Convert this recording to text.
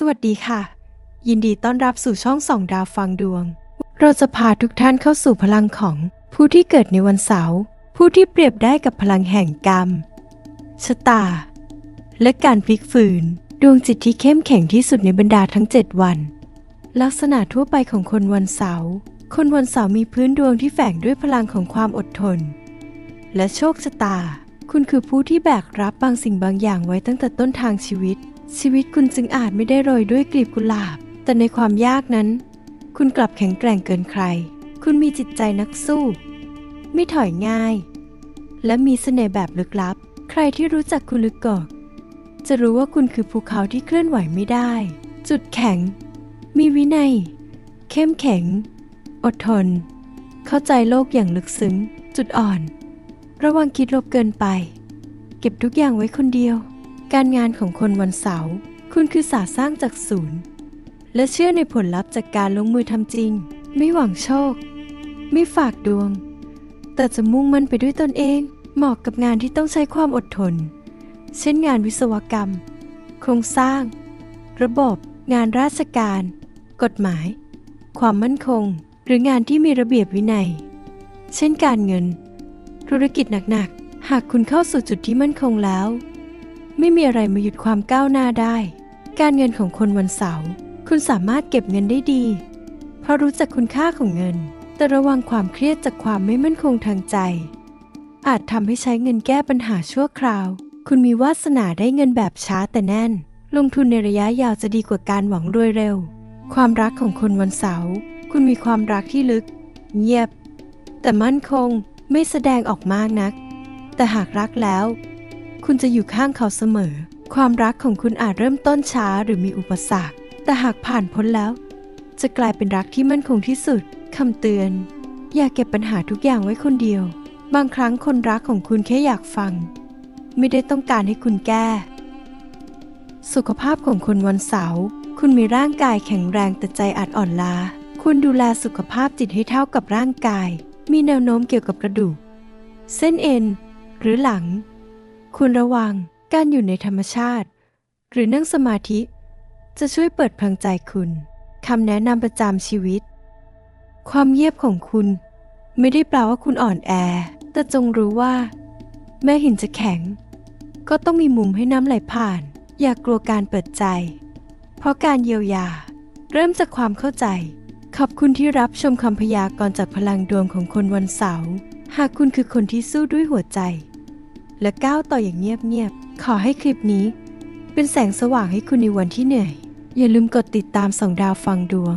สวัสดีค่ะ ยินดีต้อนรับสู่ช่องส่องดาวฟังดวง เราจะพาทุกท่านเข้าสู่พลังของผู้ที่เกิดในวันเสาร์ผู้ที่เปรียบได้กับพลังแห่งกรรมชะตา และการพลิกฝืนดวงจิตที่เข้มแข็งที่สุดในบรรดาทั้ง 7 วัน ลักษณะทั่วไปของคนวันเสาร์คนวันเสาร์มีพื้นดวงที่แฝงด้วยพลังของความอดทน และโชคชะตา คุณคือผู้ที่แบกรับบางสิ่งบางอย่างไว้ตั้งแต่ต้นทางชีวิต ชีวิตคุณจึงอาจไม่ได้โรยด้วยกลีบกุหลาบ แต่ในความยากนั้น คุณกลับแข็งแกร่งเกินใคร คุณมีจิตใจนักสู้ ไม่ถอยง่าย และมีเสน่ห์แบบลึกลับ ใครที่รู้จักคุณลึกกอกจะรู้ว่าคุณคือภูเขาที่เคลื่อนไหวไม่ได้ จุดแข็ง มีวินัย เข้มแข็ง อดทน เข้าใจโลกอย่างลึกซึ้ง จุดอ่อน ระวังคิดลบเกินไป เก็บทุกอย่างไว้คนเดียว การงานของคนวันเสาร์คุณคือศาสตร์สร้างจากศูนย์ และเชื่อในผลลัพธ์จากการลงมือทำจริง ไม่หวังโชค ไม่ฝากดวง แต่จะมุ่งมั่นไปด้วยตนเอง เหมาะกับงานที่ต้องใช้ความอดทน เช่นงานวิศวกรรม โครงสร้าง ระบบ งานราชการ กฎหมาย ความมั่นคง หรืองานที่มีระเบียบวินัย เช่นการเงิน ธุรกิจหนักๆ หากคุณเข้าสู่จุดที่มั่นคงแล้ว ไม่มีอะไรมาหยุดความก้าวหน้าได้ การเงินของคนวันเสาร์คุณสามารถเก็บเงินได้ดี เพราะรู้จักคุณค่าของเงิน แต่ระวังความเครียดจากความไม่มั่นคงทางใจ อาจทำให้ใช้เงินแก้ปัญหาชั่วคราว คุณมีวาสนาได้เงินแบบช้าแต่แน่น ลงทุนในระยะยาวจะดีกว่าการหวังรวยเร็ว ความรักของคนวันเสาร์คุณมีความรักที่ลึก เงียบ แต่มั่นคงไม่แสดงออกมากนัก แต่หากรักแล้ว คุณจะอยู่ข้างเขาเสมอ ความรักของคุณอาจเริ่มต้นช้าหรือมีอุปสรรค แต่หากผ่านพ้นแล้ว จะกลายเป็นรักที่มั่นคงที่สุดคำเตือน อย่าเก็บปัญหาทุกอย่างไว้คนเดียว บางครั้งคนรักของคุณแค่อยากฟัง ไม่ได้ต้องการให้คุณแก้ สุขภาพของคนวันเสาร์คุณมีร่างกายแข็งแรงแต่ใจอาจอ่อนล้าคุณดูแลสุขภาพจิตให้เท่ากับร่างกาย มีแนวโน้มเกี่ยวกับกระดูก เส้นเอ็น หรือหลัง คุณระวังการอยู่ในธรรมชาติ หรือนั่งสมาธิ จะช่วยเปิดพลังใจคุณคำแนะนำประจำชีวิต ความเงียบของคุณ ไม่ได้แปลว่าคุณอ่อนแอ แต่จงรู้ว่า แม้หินจะแข็ง ก็ต้องมีมุมให้น้ำไหลผ่าน อย่ากกลัวการเปิดใจ เพราะการเยียวยา เริ่มจากความเข้าใจ ขอบคุณที่รับชมคำพยากรณ์จากพลังดวงของคนวันเสาร์หากคุณคือคนที่สู้ด้วยหัวใจ และก้าวต่ออย่างเงียบๆ ขอให้คลิปนี้ เป็นแสงสว่างให้คุณในวันที่เหนื่อย อย่าลืมกดติดตามสองดาวฟังดวง